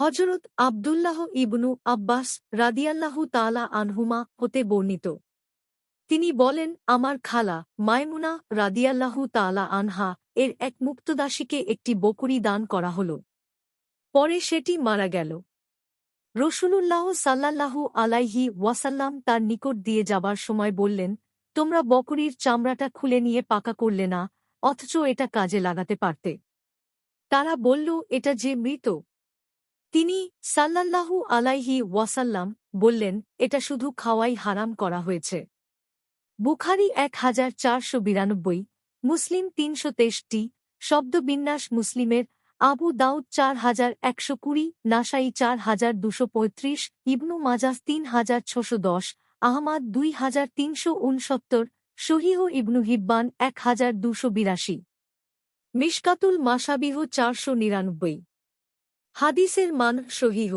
হজরত আবদুল্লাহ ইবনু আব্বাস রাদিয়াল্লাহু তালা আনহুমা হতে বর্ণিত। তিনি বলেন, আমার খালা মায়মুনা রাদিয়াল্লাহু তালা আনহা এর এক মুক্তদাসীকে একটি বকরি দান করা হল। পরে সেটি মারা গেল। রসুলুল্লাহ সাল্লাল্লাহু আলাইহি ওয়াসাল্লাম তার নিকট দিয়ে যাবার সময় বললেন, তোমরা বকরির চামড়াটা খুলে নিয়ে পাকা করলে না, অথচ এটা কাজে লাগাতে পারতে। তারা বলল, এটা যে মৃত তিনি সাল্লাল্লাহু আলাইহি ওয়াসাল্লাম বললেন, এটা শুধু খাওয়াই হারাম করা হয়েছে। বুখারি এক হাজার চারশো বিরানব্বই, মুসলিম তিনশো তেষট্টি শব্দবিন্যাস মুসলিমের আবু দাউদ চার হাজার একশো কুড়ি, নাসাই চার হাজার দুশো পঁয়ত্রিশ, ইবনু মাজাজ তিন হাজার ছশো দশ, আহমাদ দুই হাজার তিনশো উনসত্তর শহীহ ইবনু হিব্বান এক হাজার দুশো বিরাশি। মিশকাতুল মাসাবিহ চারশো নিরানব্বই। হাদিসের মান সহিহ।